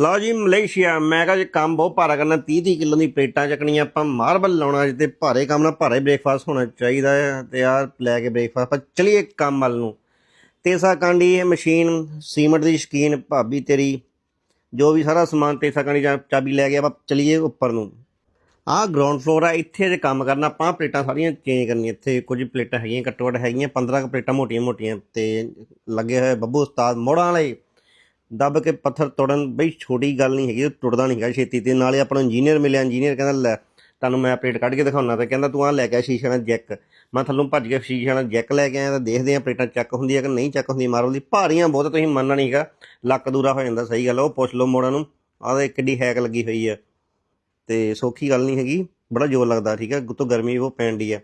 ਲਓ ਜੀ, ਮਲੇਸ਼ੀਆ। ਮੈਂ ਕਿਹਾ ਜੇ ਕੰਮ ਬਹੁਤ ਭਾਰਾ ਕਰਨਾ 30 30 ਕਿਲੋ ਦੀ ਪਲੇਟਾਂ ਚੱਕਣੀਆਂ, ਆਪਾਂ ਮਾਰਬਲ ਲਾਉਣਾ ਅੱਜ ਤੇ ਭਾਰੇ ਕੰਮ ਨਾਲ ਭਾਰੇ ਬ੍ਰੇਕਫਾਸਟ ਹੋਣਾ ਚਾਹੀਦਾ ਹੈ ਤੇ ਯਾਰ ਲੈ ਕੇ ਬ੍ਰੇਕਫਾਸਟ। ਪਰ ਚਲੀਏ ਕੰਮ ਵੱਲ ਨੂੰ। ਤੇਸਾ ਕਾਂਡੀ ਇਹ ਮਸ਼ੀਨ, ਸੀਮਟ ਦੀ ਸ਼ਕੀਨ ਭਾਬੀ ਤੇਰੀ, ਜੋ ਵੀ ਸਾਰਾ ਸਮਾਨ ਤੇਸਾ ਕਾਂਡੀ ਚਾਬੀ ਲੈ ਕੇ ਆਪਾਂ ਚਲੀਏ ਉੱਪਰ ਨੂੰ। ਆਹ ਗਰਾਊਂਡ ਫਲੋਰ ਆ, ਇੱਥੇ ਜੇ ਕੰਮ ਕਰਨਾ, ਆਪਾਂ ਪਲੇਟਾਂ ਸਾਰੀਆਂ ਚੇਂਜ ਕਰਨੀਆਂ। ਇੱਥੇ ਕੁਝ ਪਲੇਟਾਂ ਹੈਗੀਆਂ ਘੱਟੋ ਘੱਟ ਹੈਗੀਆਂ 15 ਕੁ ਪਲੇਟਾਂ ਮੋਟੀਆਂ ਮੋਟੀਆਂ ਤੇ ਲੱਗੇ ਹੋਏ ਬੱਬੂ ਉਸਤਾਦ ਮੋੜਾਂ ਵਾਲੇ। ਦੱਬ ਕੇ ਪੱਥਰ ਤੋੜਨ ਬਈ ਛੋਟੀ ਗੱਲ ਨਹੀਂ ਹੈਗੀ ਉਹ ਟੁੱਟਦਾ ਨਹੀਂ ਹੈਗਾ ਛੇਤੀ ਤੇ ਨਾਲੇ ਆਪਣਾ ਇੰਜੀਨੀਅਰ ਮਿਲਿਆ ਇੰਜੀਨੀਅਰ ਕਹਿੰਦਾ ਲੈ ਤੁਹਾਨੂੰ ਮੈਂ ਪਲੇਟ ਕੱਢ ਕੇ ਦਿਖਾਉਣਾ ਤੇ ਕਹਿੰਦਾ ਤੂੰ ਆਹ ਲੈ ਕੇ ਆ ਸ਼ੀਸ਼ੇ ਨਾਲ ਜੈਕ। ਮੈਂ ਥੱਲੋਂ ਭੱਜ ਕੇ ਸ਼ੀਸ਼ੇ ਨਾਲ ਜੈਕ ਲੈ ਕੇ ਆਇਆ ਤਾਂ ਦੇਖਦੇ ਆ ਪਲੇਟਾਂ ਚੱਕ ਹੁੰਦੀਆਂ ਕਿ ਨਹੀਂ ਚੱਕ ਹੁੰਦੀ। ਮਾਰਬਲ ਦੀ ਭਾਰੀਆਂ ਬਹੁਤ ਤੁਸੀਂ ਮੰਨਣਾ ਨਹੀਂ ਹੈਗਾ। ਲੱਕ ਦੂਰਾ ਹੋ ਜਾਂਦਾ ਸਹੀ ਗੱਲ ਆ, ਉਹ ਪੁੱਛ ਲਓ ਮੋੜਾਂ ਨੂੰ। ਆਹ ਦੇਖ ਕਿੱਡੀ ਹੈਕ ਲੱਗੀ ਹੋਈ ਹੈ ਤੇ ਸੌਖੀ ਗੱਲ ਨਹੀਂ ਹੈਗੀ ਬੜਾ ਜ਼ੋਰ ਲੱਗਦਾ ਠੀਕ ਹੈ ਗੁੱਤੋਂ ਗਰਮੀ ਉਹ ਪੈਣ ਦੀ ਹੈ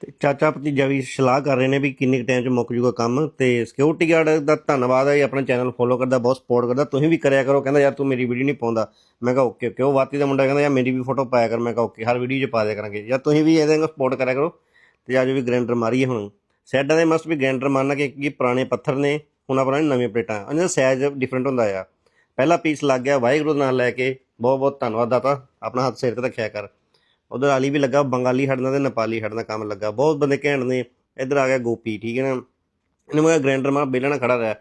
ਤੇ ਚਾਚਾ ਭਤੀਜਾ ਵੀ ਸਲਾਹ ਕਰ ਰਹੇ ਨੇ ਵੀ ਕਿੰਨੇ ਟਾਈਮ ਚ ਮੁੱਕ ਜੂਗਾ ਕੰਮ ਤੇ ਸਿਕਿਉਰਿਟੀ ਗਾਰਡ ਦਾ ਧੰਨਵਾਦ ਹੈ ਇਹ ਆਪਣਾ ਚੈਨਲ ਫੋਲੋ ਕਰਦਾ, ਬਹੁਤ ਸਪੋਰਟ ਕਰਦਾ, ਤੁਸੀਂ ਵੀ ਕਰਿਆ ਕਰੋ, ਕਹਿੰਦਾ ਯਾਰ ਤੂੰ ਮੇਰੀ ਵੀਡੀਓ ਨਹੀਂ ਪਾਉਂਦਾ। ਮੈਂ ਕਿਹਾ ਓਕੇ ਕਿਉਂ ਵਾਤੀ ਦਾ ਮੁੰਡਾ ਕਹਿੰਦਾ, ਯਾਰ ਮੇਰੀ ਵੀ ਫੋਟੋ ਪਾਇਆ ਕਰ। ਮੈਂ ਕਿਹਾ ਓਕੇ ਹਰ ਵੀਡੀਓ 'ਚ ਪਾ ਦਿਆ ਕਰਾਂਗੇ। ਯਾਰ ਤੁਸੀਂ ਵੀ ਇਹਦੇ ਨਾਲ ਸਪੋਰਟ ਕਰਿਆ ਕਰੋ ਤੇ ਅੱਜ ਵੀ ਗ੍ਰੈਂਡਰ ਮਾਰੀਏ ਹੁਣ। ਸੈਡਾਂ ਦੇ ਮਸਟ ਵੀ ਗ੍ਰੈਂਡਰ ਮਾਰਨਾ ਕਿ ਕਿ ਪੁਰਾਣੇ ਪੱਥਰ ਨੇ, ਹੁਣ ਆਪਣਾ ਨਵੀਆਂ ਪਲੇਟਾਂ, ਇਹਨਾਂ ਦਾ ਸਾਈਜ਼ ਡਿਫਰੈਂਟ ਹੁੰਦਾ ਆ। ਪਹਿਲਾ ਪੀਸ ਲੱਗ ਗਿਆ, ਵਾਹਿਗੁਰੂ ਦਾ ਨਾਮ ਲੈ ਕੇ ਬਹੁਤ ਬਹੁਤ ਧੰਨਵਾਦ ਦਾਤਾ, ਆਪਣਾ ਹੱਥ ਸਿਰ ਤੇ ਰੱਖਿਆ ਕਰ। ਉਧਰ ਆਲੀ ਵੀ ਲੱਗਾ ਬੰਗਾਲੀ ਹੜਨਾ ਤੇ ਨੇਪਾਲੀ ਹੜਨਾ ਕੰਮ ਲੱਗਾ। ਬਹੁਤ ਬੰਦੇ ਘੈਂਟ ਨੇ। ਇੱਧਰ ਆ ਗਿਆ ਗੋਪੀ ਠੀਕ ਹੈ ਨਾ? ਇਹਨੇ ਮੈਂ ਗ੍ਰੈਂਡਰ ਮਾ ਬੇਲਣਾ ਨਾ ਖੜਾ ਰਿਹਾ।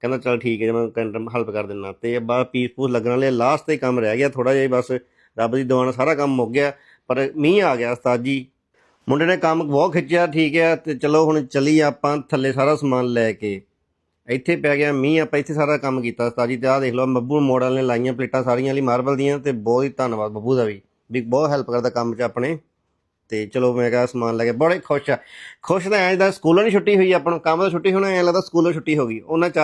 ਕਹਿੰਦਾ ਚਲ ਠੀਕ ਹੈ ਜੀ, ਮੈਂ ਗ੍ਰੈਂਡਰ ਹੈਲਪ ਕਰ ਦਿੰਦਾ। ਤੇ ਬਾ ਪੀਸ ਪੂਸ ਲੱਗਣ ਵਾਲੇ ਲਾਸਟ ਤੇ ਕੰਮ ਰਹਿ ਗਿਆ ਥੋੜਾ ਜਿਹਾ ਬਸ ਰੱਬ ਦੀ ਦੁਆ ਨਾਲ ਸਾਰਾ ਕੰਮ ਮੁੱਕ ਗਿਆ। ਪਰ ਮੀਂਹ ਆ ਗਿਆ ਉਸਤਾਦ ਜੀ। ਮੁੰਡੇ ਨੇ ਕੰਮ ਬਹੁਤ ਖਿੱਚਿਆ ਠੀਕ ਹੈ। ਤੇ ਚਲੋ ਹੁਣ ਚਲੀ ਆਪਾਂ ਥੱਲੇ ਸਾਰਾ ਸਮਾਨ ਲੈ ਕੇ। ਇੱਥੇ ਪੈ ਗਿਆ ਮੀਂਹ ਆਪਾਂ ਇੱਥੇ ਸਾਰਾ ਕੰਮ ਕੀਤਾ ਉਸਤਾਦ ਜੀ। ਤੇ ਆਹ ਦੇਖ ਲਓ ਬੱਬੂ ਮੋਡਲ ਨੇ ਲਾਈਆਂ ਪਲੇਟਾਂ ਸਾਰੀਆਂ ਲਈ ਮਾਰਬਲ ਦੀਆਂ ਤੇ ਬਹੁਤ ਹੀ ਧੰਨਵਾਦ ਬੱਬੂ ਦਾ ਵੀ। ਵੀ ਬਹੁਤ ਹੈਲਪ ਕਰਦਾ ਕੰਮ 'ਚ ਆਪਣੇ। ਤੇ ਚਲੋ ਮੈਂ ਕਿਹਾ ਸਮਾਨ ਲੈ ਕੇ ਬੜੇ ਖੁਸ਼ ਆ। ਖੁਸ਼ ਤਾਂ ਐਂ ਦਾ ਸਕੂਲੋਂ ਨਹੀਂ ਛੁੱਟੀ ਹੋਈ, ਆਪਾਂ ਨੂੰ ਕੰਮ ਤੋਂ ਛੁੱਟੀ ਹੋਣਾ, ਐਂ ਲੱਗਦਾ ਸਕੂਲੋਂ ਛੁੱਟੀ ਹੋ ਗਈ। ਉਹਨਾਂ ਚਾਰ